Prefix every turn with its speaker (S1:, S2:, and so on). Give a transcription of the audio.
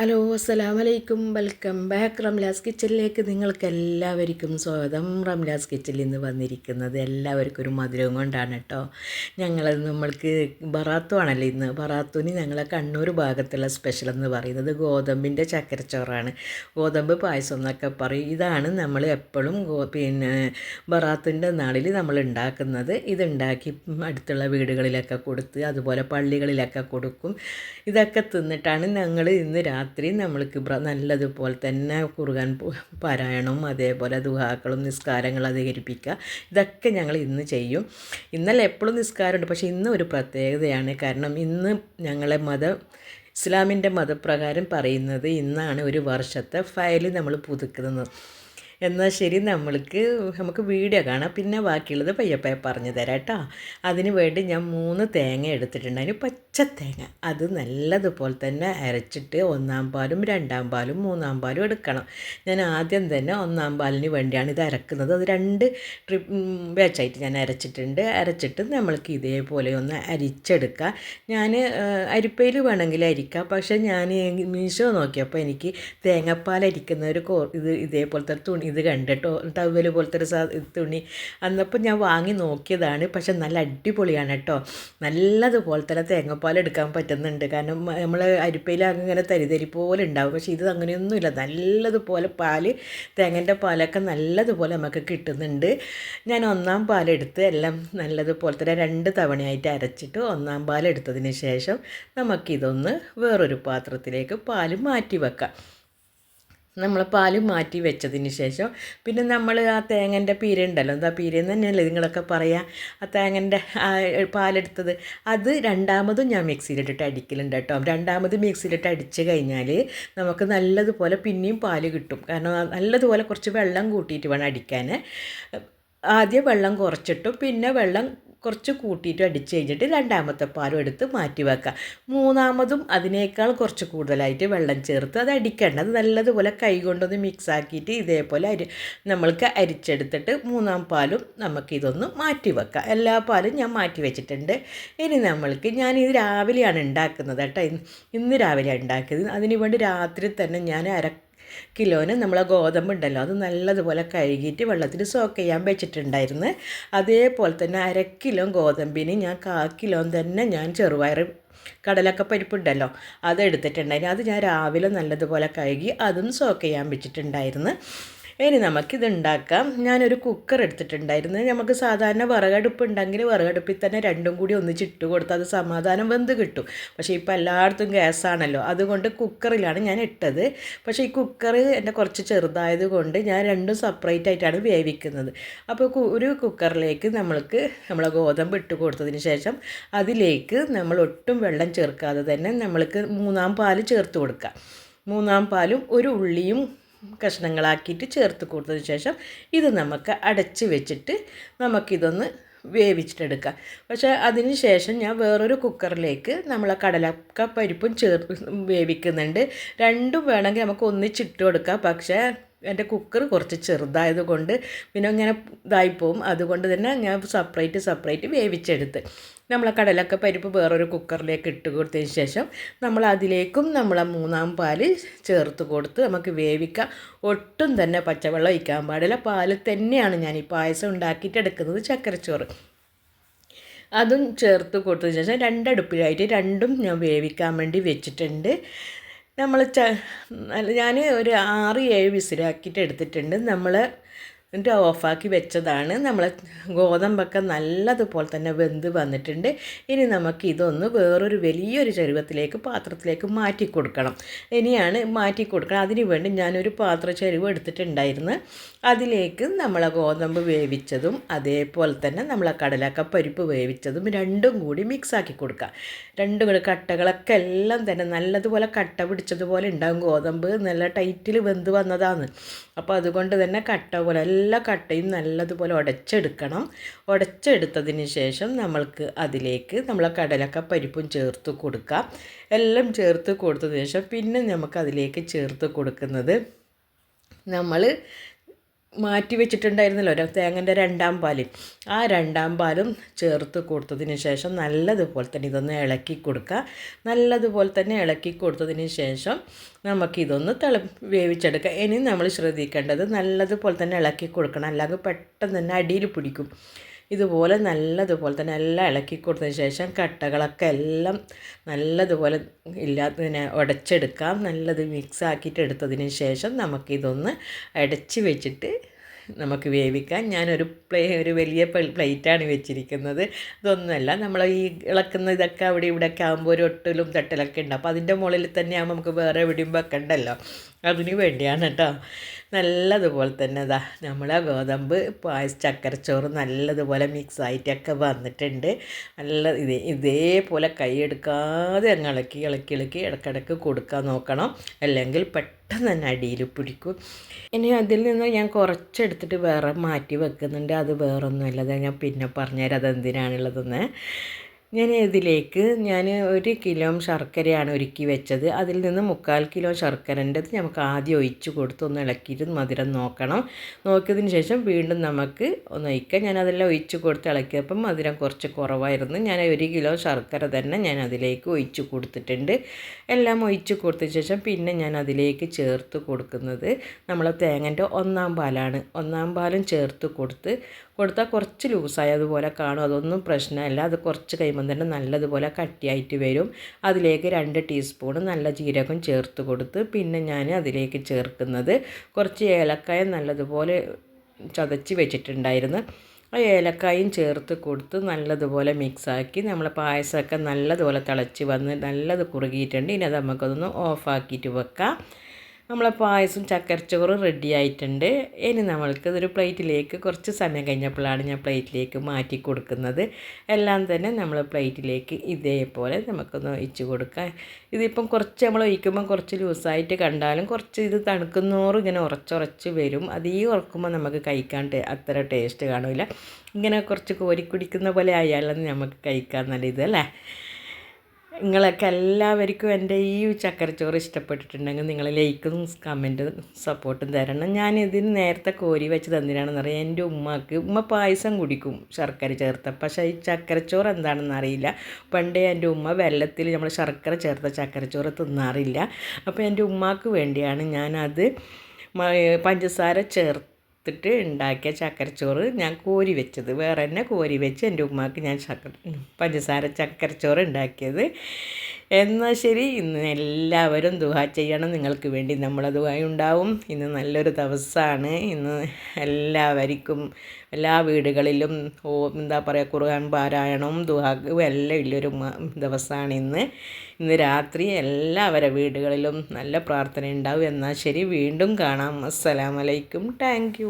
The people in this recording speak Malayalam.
S1: ഹലോ അസ്സലാമലൈക്കും. Welcome back. റംലാസ് കിച്ചണിലേക്ക് നിങ്ങൾക്ക് എല്ലാവർക്കും സ്വാഗതം. റംലാസ് കിച്ചണിൽ നിന്ന് വന്നിരിക്കുന്നത് എല്ലാവർക്കും ഒരു മധുരം കൊണ്ടാണ് കേട്ടോ. ഞങ്ങൾ നമ്മൾക്ക് ബറാത്തു ആണല്ലോ ഇന്ന്. ബറാത്തുവിന് ഞങ്ങളെ കണ്ണൂർ ഭാഗത്തുള്ള സ്പെഷ്യൽ എന്ന് പറയുന്നത് ഗോതമ്പിന്റെ ചക്കരച്ചോറാണ്. ഗോതമ്പ് പായസം എന്നൊക്കെ പറയും. ഇതാണ് നമ്മൾ എപ്പോഴും പിന്നെ ബറാത്തിന്റെ നാളിൽ നമ്മൾ ഉണ്ടാക്കുന്നത്. ഇതുണ്ടാക്കി അടുത്തുള്ള വീടുകളിലൊക്കെ കൊടുത്ത് അതുപോലെ പള്ളികളിലൊക്കെ കൊടുക്കും. ഇതൊക്കെ തിന്നിട്ടാണ് ഞങ്ങൾ ഇന്ന് രാത്രി രാത്രി നമ്മൾക്ക് നല്ലതുപോലെ തന്നെ കുറുകാൻ പാരായണം അതേപോലെ ദുഹാക്കളും നിസ്കാരങ്ങളും അധികരിപ്പിക്കുക. ഇതൊക്കെ ഞങ്ങൾ ഇന്ന് ചെയ്യും. ഇന്നലെ എപ്പോഴും നിസ്കാരമുണ്ട്. പക്ഷേ ഇന്ന് ഒരു പ്രത്യേകതയാണ്. കാരണം ഇന്ന് ഞങ്ങളെ മത ഇസ്ലാമിന്റെ മതപ്രകാരം പറയുന്നത് ഇന്നാണ് ഒരു വർഷത്തെ ഫയൽ നമ്മൾ പുതുക്കുന്നത്. എന്നാൽ ശരി നമ്മൾക്ക് നമുക്ക് വീഡിയോ കാണാം. പിന്നെ ബാക്കിയുള്ളത് പയ്യപ്പയ പറഞ്ഞു തരാം കേട്ടോ. അതിന് വേണ്ടി ഞാൻ മൂന്ന് തേങ്ങ എടുത്തിട്ടുണ്ട്. അതിന് പച്ച തേങ്ങ. അത് നല്ലതുപോലെ തന്നെ അരച്ചിട്ട് ഒന്നാം പാലും രണ്ടാം പാലും മൂന്നാം പാലും എടുക്കണം. ഞാൻ ആദ്യം തന്നെ ഒന്നാം പാലിന് വേണ്ടിയാണ് ഇത് അരക്കുന്നത്. അത് രണ്ട് ട്രിപ്പ് ബാച്ചായിട്ട് ഞാൻ അരച്ചിട്ടുണ്ട്. അരച്ചിട്ട് നമ്മൾക്ക് ഇതേപോലെ ഒന്ന് അരിച്ചെടുക്കുക ഞാൻ അരിപ്പയിൽ വേണമെങ്കിൽ അരിക്കാം. പക്ഷേ ഞാൻ മീശോ നോക്കിയപ്പോൾ എനിക്ക് തേങ്ങാപ്പാൽ അരിക്കുന്ന ഒരു ഇത് ഇതേപോലത്തെ തുണി ഇത് കണ്ടിട്ടോ? ടവൽ പോലത്തെ ഒരു സാ തുണി. അന്നപ്പോൾ ഞാൻ വാങ്ങി നോക്കിയതാണ്. പക്ഷെ നല്ല അടിപൊളിയാണ് കേട്ടോ. നല്ലതുപോലെ തന്നെ തേങ്ങാപ്പാൽ എടുക്കാൻ പറ്റുന്നുണ്ട്. കാരണം നമ്മൾ അരിപ്പയിൽ അങ്ങനെ തരിതരി പോലെ ഉണ്ടാവും. പക്ഷേ ഇത് അങ്ങനെയൊന്നുമില്ല. നല്ലതുപോലെ പാൽ തേങ്ങന്റെ പാലൊക്കെ നല്ലതുപോലെ നമുക്ക് കിട്ടുന്നുണ്ട്. ഞാൻ ഒന്നാം പാലെടുത്ത് എല്ലാം നല്ലതുപോലെ തന്നെ രണ്ട് തവണയായിട്ട് അരച്ചിട്ട് ഒന്നാം പാലെടുത്തതിന് ശേഷം നമുക്കിതൊന്ന് വേറൊരു പാത്രത്തിലേക്ക് പാൽ മാറ്റി വെക്കാം. നമ്മൾ പാൽ മാറ്റി വെച്ചതിന് ശേഷം പിന്നെ നമ്മൾ ആ തേങ്ങന്റെ പീര ഉണ്ടല്ലോ എന്താ പീരയെന്ന് തന്നെയല്ലേ നിങ്ങളൊക്കെ പറയാം? ആ തേങ്ങന്റെ പാലെടുത്തത്. അത് രണ്ടാമതും ഞാൻ മിക്സിയിലിട്ടിട്ട് അടിക്കലുണ്ട് കേട്ടോ. രണ്ടാമത് മിക്സിയിലിട്ട് അടിച്ച് കഴിഞ്ഞാൽ നമുക്ക് നല്ലതുപോലെ പിന്നെയും പാൽ കിട്ടും. കാരണം നല്ലതുപോലെ കുറച്ച് വെള്ളം കൂട്ടിയിട്ട് വേണം അടിക്കാൻ ആദ്യം വെള്ളം കുറച്ചിട്ടും പിന്നെ വെള്ളം കുറച്ച് കൂട്ടിയിട്ട് അടിച്ച് കഴിഞ്ഞിട്ട് രണ്ടാമത്തെ പാലും എടുത്ത് മാറ്റി വെക്കുക. മൂന്നാമതും അതിനേക്കാൾ കുറച്ച് കൂടുതലായിട്ട് വെള്ളം ചേർത്ത് അത് അടിക്കേണ്ട. അത് നല്ലതുപോലെ കൈ കൊണ്ടൊന്ന് മിക്സ് ആക്കിയിട്ട് ഇതേപോലെ അരി നമ്മൾക്ക് അരിച്ചെടുത്തിട്ട് മൂന്നാം പാലും നമുക്കിതൊന്ന് മാറ്റി വെക്കാം. എല്ലാ പാലും ഞാൻ മാറ്റി വെച്ചിട്ടുണ്ട്. ഇനി നമ്മൾക്ക് ഞാൻ ഇത് രാവിലെയാണ് ഉണ്ടാക്കുന്നത് കേട്ടോ. ഇന്ന് രാവിലെയാണ് ഉണ്ടാക്കിയത്. അതിനു വേണ്ടി രാത്രി തന്നെ ഞാൻ അര കിലോന് നമ്മളെ ഗോതമ്പ് ഉണ്ടല്ലോ അത് നല്ലതുപോലെ കഴുകിയിട്ട് വെള്ളത്തിൽ സോക്ക് ചെയ്യാൻ വെച്ചിട്ടുണ്ടായിരുന്നു. അതേപോലെ തന്നെ അര കിലോ ഗോതമ്പിന് ഞാൻ കാ കിലോ തന്നെ ഞാൻ ചെറുപയർ കടലൊക്കെ പരിപ്പുണ്ടല്ലോ അതെടുത്തിട്ടുണ്ടായിരുന്നു. അത് ഞാൻ രാവിലെ നല്ലതുപോലെ കഴുകി അതും സോക്ക് ചെയ്യാൻ വെച്ചിട്ടുണ്ടായിരുന്നു. ഇനി നമുക്കിത് ഉണ്ടാക്കാം ഞാനൊരു കുക്കർ എടുത്തിട്ടുണ്ടായിരുന്നു. നമുക്ക് സാധാരണ വിറകടുപ്പ് ഉണ്ടെങ്കിൽ വിറകടുപ്പിൽ തന്നെ രണ്ടും കൂടി ഒന്നിച്ചിട്ട് കൊടുത്താൽ അത് സമാധാനം വെന്ത് കിട്ടും. പക്ഷേ ഇപ്പോൾ എല്ലായിടത്തും ഗ്യാസാണല്ലോ അതുകൊണ്ട് കുക്കറിലാണ് ഞാൻ ഇട്ടത്. പക്ഷേ ഈ കുക്കർ എന്റെ കുറച്ച് ചെറുതായത് കൊണ്ട് ഞാൻ രണ്ടും സെപ്പറേറ്റ് ആയിട്ടാണ് വേവിക്കുന്നത്. അപ്പോൾ ഒരു കുക്കറിലേക്ക് നമ്മൾക്ക് നമ്മളെ ഗോതമ്പ് ഇട്ട് കൊടുത്തതിന് ശേഷം അതിലേക്ക് നമ്മൾ ഒട്ടും വെള്ളം ചേർക്കാതെ തന്നെ നമ്മൾക്ക് മൂന്നാം പാൽ ചേർത്ത് കൊടുക്കുക മൂന്നാം പാലും ഒരു ഉള്ളിയും കഷ്ണങ്ങളാക്കിയിട്ട് ചേർത്ത് കൊടുത്തതിന് ശേഷം ഇത് നമുക്ക് അടച്ച് വെച്ചിട്ട് നമുക്കിതൊന്ന് വേവിച്ചിട്ടെടുക്കാം. പക്ഷേ അതിന് ശേഷം ഞാൻ വേറൊരു കുക്കറിലേക്ക് നമ്മളെ കടലക്ക പരിപ്പും ചേർ വേവിക്കുന്നുണ്ട്. രണ്ടും വേണമെങ്കിൽ നമുക്ക് ഒന്നിച്ചിട്ട് കൊടുക്കാം. പക്ഷേ എന്റെ കുക്കർ കുറച്ച് ചെറുതായത് കൊണ്ട് പിന്നെ ഇങ്ങനെ ഇതായിപ്പോവും അതുകൊണ്ട് തന്നെ ഞാൻ സെപ്പറേറ്റ് സെപ്പറേറ്റ് വേവിച്ചെടുത്ത്. നമ്മളെ കടലൊക്കെ പരിപ്പ് വേറൊരു കുക്കറിലേക്ക് ഇട്ട് കൊടുത്തതിന് ശേഷം നമ്മൾ അതിലേക്കും നമ്മളെ മൂന്നാം പാൽ ചേർത്ത് കൊടുത്ത് നമുക്ക് വേവിക്കാം. ഒട്ടും തന്നെ പച്ചവെള്ളം ഒഴിക്കാൻ പാടില്ല. പാൽ തന്നെയാണ് ഞാൻ ഈ പായസം ഉണ്ടാക്കിയിട്ട് എടുക്കുന്നത് ചക്കരച്ചോറ്. അതും ചേർത്ത് കൊടുത്തതിന് ശേഷം രണ്ടടുപ്പിലായിട്ട് രണ്ടും ഞാൻ വേവിക്കാൻ വേണ്ടി വെച്ചിട്ടുണ്ട്. നമ്മൾ ച ഞാൻ ഒരു ആറ് ഏഴ് വിസിലാക്കിയിട്ട് എടുത്തിട്ടുണ്ട് നമ്മൾ എന്നിട്ട് ഓഫാക്കി വെച്ചതാണ്. നമ്മൾ ഗോതമ്പൊക്കെ നല്ലതുപോലെ തന്നെ വെന്ത് വന്നിട്ടുണ്ട്. ഇനി നമുക്ക് ഇതൊന്ന് വേറൊരു വലിയൊരു ചരുവത്തിലേക്ക് പാത്രത്തിലേക്ക് മാറ്റി കൊടുക്കണം. ഇനിയാണ് മാറ്റി കൊടുക്കണം. അതിന് വേണ്ടി ഞാനൊരു പാത്ര ചരുവ് എടുത്തിട്ടുണ്ടായിരുന്നു. അതിലേക്ക് നമ്മളെ ഗോതമ്പ് വേവിച്ചതും അതേപോലെ തന്നെ നമ്മളെ കടലക്ക പരിപ്പ് വേവിച്ചതും രണ്ടും കൂടി മിക്സാക്കി കൊടുക്കുക രണ്ടും കൂടി കട്ടകളൊക്കെ എല്ലാം തന്നെ നല്ലതുപോലെ കട്ട പിടിച്ചതുപോലെ ഉണ്ടാകും ഗോതമ്പ്. നല്ല ടൈറ്റിൽ വെന്ത് വന്നതാണ്. അപ്പോൾ അതുകൊണ്ട് തന്നെ കട്ട പോലെ എല്ലാ കട്ടയും നല്ലതുപോലെ ഉടച്ചെടുക്കണം. ഉടച്ചെടുത്തതിന് ശേഷം നമ്മൾക്ക് അതിലേക്ക് നമ്മളെ കടലക്ക പരിപ്പും ചേർത്ത് കൊടുക്കാം. എല്ലാം ചേർത്ത് കൊടുത്തതിന് ശേഷം പിന്നെ നമുക്ക് അതിലേക്ക് ചേർത്ത് കൊടുക്കുന്നത് നമ്മൾ മാറ്റി വെച്ചിട്ടുണ്ടായിരുന്നല്ലോ തേങ്ങന്റെ രണ്ടാം പാൽ ആ രണ്ടാം പാലും ചേർത്ത് കൊടുത്തതിന് ശേഷം നല്ലതുപോലെ തന്നെ ഇതൊന്ന് ഇളക്കി കൊടുക്കുക. നല്ലതുപോലെ തന്നെ ഇളക്കി കൊടുത്തതിന് ശേഷം നമുക്കിതൊന്ന് തിള വേവിച്ചെടുക്കുക. ഇനി നമ്മൾ ശ്രദ്ധിക്കേണ്ടത് നല്ലതുപോലെ തന്നെ ഇളക്കി കൊടുക്കണം. അല്ലെങ്കിൽ പെട്ടെന്ന് തന്നെ അടിയിൽ പിടിക്കും. ഇതുപോലെ നല്ലതുപോലെ തന്നെ എല്ലാം ഇളക്കി കൊടുത്തതിന് ശേഷം കട്ടകളൊക്കെ എല്ലാം നല്ലതുപോലെ ഇല്ലാത്തതിനെ ഉടച്ചെടുക്കാം. നല്ലത് മിക്സ് ആക്കിയിട്ട് എടുത്തതിന് ശേഷം നമുക്കിതൊന്ന് അടച്ച് വെച്ചിട്ട് നമുക്ക് വേവിക്കാം. ഞാനൊരു പ്ലേ ഒരു വലിയ പ്ലേറ്റാണ് വെച്ചിരിക്കുന്നത്. ഇതൊന്നുമല്ല നമ്മൾ ഈ ഇളക്കുന്ന ഇതൊക്കെ അവിടെ ഇവിടെയൊക്കെ ആകുമ്പോൾ ഒരു ഒട്ടലും തട്ടലൊക്കെ ഉണ്ട്. അപ്പോൾ അതിന്റെ മുകളിൽ തന്നെ ആകുമ്പോൾ നമുക്ക് വേറെ എവിടെയും വെക്കണ്ടല്ലോ. അതിന് വേണ്ടിയാണ് കേട്ടോ. നല്ലതുപോലെ തന്നെ അതാ നമ്മളെ ഗോതമ്പ് പായസ ചക്കരച്ചോറ് നല്ലതുപോലെ മിക്സ് ആയിട്ടൊക്കെ വന്നിട്ടുണ്ട്. നല്ല ഇതേ ഇതേപോലെ കൈയെടുക്കാതെ അങ്ങ് ഇളക്കി ഇളക്കി ഇളക്കി ഇടയ്ക്കിടയ്ക്ക് കൊടുക്കാൻ നോക്കണം. അല്ലെങ്കിൽ പെട്ടെന്ന് തന്നെ അടിയിൽ പിടിക്കും. ഇനി അതിൽ നിന്ന് ഞാൻ കുറച്ചെടുത്തിട്ട് വേറെ മാറ്റി വെക്കുന്നുണ്ട്. അത് വേറൊന്നുമല്ല. ഞാൻ പിന്നെ പറഞ്ഞുതരാം അതെന്തിനാണുള്ളതെന്ന്. ഞാൻ ഇതിലേക്ക് ഞാൻ ഒരു കിലോ ശർക്കരയാണ് ഒരുക്കി വെച്ചത്. അതിൽ നിന്ന് മുക്കാൽ കിലോ ശർക്കരന്റെത് നമുക്ക് ആദ്യം ഒഴിച്ച് കൊടുത്ത് ഒന്ന് ഇളക്കിയിട്ട് മധുരം നോക്കണം. നോക്കിയതിന് ശേഷം വീണ്ടും നമുക്ക് ഒന്ന് ഒഴിക്കാം. ഞാൻ അതെല്ലാം ഒഴിച്ച് കൊടുത്ത് ഇളക്കിയപ്പം മധുരം കുറച്ച് കുറവായിരുന്നു. ഞാൻ ഒരു കിലോ ശർക്കര തന്നെ ഞാൻ അതിലേക്ക് ഒഴിച്ച് കൊടുത്തിട്ടുണ്ട്. എല്ലാം ഒഴിച്ച് കൊടുത്ത ശേഷം പിന്നെ ഞാൻ അതിലേക്ക് ചേർത്ത് കൊടുക്കുന്നത് നമ്മളെ തേങ്ങന്റെ ഒന്നാം പാലാണ്. ഒന്നാം പാലും ചേർത്ത് കൊടുത്ത് കൊടുത്താൽ കുറച്ച് ലൂസായി. അതുപോലെ കാണും. അതൊന്നും പ്രശ്നമല്ല. അത് കുറച്ച് കഴിയുമ്പം തന്നെ നല്ലതുപോലെ കട്ടിയായിട്ട് വരും. അതിലേക്ക് രണ്ട് ടീസ്പൂൺ നല്ല ജീരകം ചേർത്ത് കൊടുത്ത് പിന്നെ ഞാൻ അതിലേക്ക് ചേർക്കുന്നത് കുറച്ച് ഏലക്കായ നല്ലതുപോലെ ചതച്ച് വെച്ചിട്ടുണ്ടായിരുന്നു. ആ ഏലക്കായും ചേർത്ത് കൊടുത്ത് നല്ലതുപോലെ മിക്സാക്കി നമ്മൾ പായസമൊക്കെ നല്ലതുപോലെ തിളച്ച് വന്ന് നല്ലത് കുറുകിയിട്ടുണ്ട്. ഇനി അത് നമുക്കതൊന്ന് ഓഫാക്കിയിട്ട് വെക്കാം. നമ്മളെ പായസം ചക്കരച്ചോറ് റെഡി ആയിട്ടുണ്ട്. ഇനി നമ്മൾക്ക് ഇതൊരു പ്ലേറ്റിലേക്ക് കുറച്ച് സമയം കഴിഞ്ഞപ്പോഴാണ് ഞാൻ പ്ലേറ്റിലേക്ക് മാറ്റി കൊടുക്കുന്നത്. എല്ലാം തന്നെ നമ്മൾ പ്ലേറ്റിലേക്ക് ഇതേപോലെ നമുക്കൊന്ന് ഒഴിച്ച് കൊടുക്കാം. ഇതിപ്പം കുറച്ച് നമ്മൾ ഒഴിക്കുമ്പോൾ കുറച്ച് ലൂസായിട്ട് കണ്ടാലും കുറച്ച് ഇത് തണുക്കുന്നോറും ഇങ്ങനെ ഉറച്ചുറച്ച് വരും. അത് ഈ ഉറക്കുമ്പോൾ നമുക്ക് കഴിക്കാൻ അത്ര ടേസ്റ്റ് കാണില്ല ഇങ്ങനെ കുറച്ച് കോരി കുടിക്കുന്ന പോലെ ആയാലും നമുക്ക് കഴിക്കാൻ നല്ല ഇതല്ലേ നിങ്ങളൊക്കെ എല്ലാവർക്കും എന്റെ ഈ ചക്കരച്ചോറ് ഇഷ്ടപ്പെട്ടിട്ടുണ്ടെങ്കിൽ നിങ്ങൾ ലൈക്കും കമന്റും സപ്പോർട്ടും തരണം. ഞാൻ ഇതിന് നേരത്തെ കോരി വെച്ച് തന്നിരാണെന്ന് അറിയാം. എന്റെ ഉമ്മക്ക് ഉമ്മ പായസം കുടിക്കും ശർക്കര ചേർത്ത. പക്ഷേ ഈ ചക്കരച്ചോറ് എന്താണെന്ന് അറിയില്ല. പണ്ടേ എന്റെ ഉമ്മ വെള്ളത്തിൽ നമ്മൾ ശർക്കര ചേർത്ത ചക്കരച്ചോറ് തിന്നാറില്ല. അപ്പോൾ എന്റെ ഉമ്മാക്ക് വേണ്ടിയാണ് ഞാനത് പഞ്ചസാര ചേർത്ത് എടുത്തിട്ട് ഉണ്ടാക്കിയ ചക്കരച്ചോറ് ഞാൻ കോരി വെച്ചത്. വേറെ തന്നെ കോരി വെച്ച് എന്റെ ഉമ്മാക്ക് ഞാൻ ചക്ക പഞ്ചസാര ചക്കരച്ചോറ് ഉണ്ടാക്കിയത്. എന്നാൽ ശരി ഇന്ന് എല്ലാവരും ദുഹ ചെയ്യണം. നിങ്ങൾക്ക് വേണ്ടി നമ്മളെ ഉണ്ടാവും. ഇന്ന് നല്ലൊരു ദിവസമാണ്. ഇന്ന് എല്ലാവർക്കും എല്ലാ വീടുകളിലും ഓ എന്താ പറയുക കുറുകാൻ പാരായണവും ദുഹാക്കും എല്ലാം ഇല്ലൊരു ദിവസമാണ് ഇന്ന്. ഇന്ന് രാത്രി എല്ലാവരുടെ വീടുകളിലും നല്ല പ്രാർത്ഥന ഉണ്ടാവും എന്നാൽ ശരി വീണ്ടും കാണാം. അസ്സലാമലൈക്കും. താങ്ക്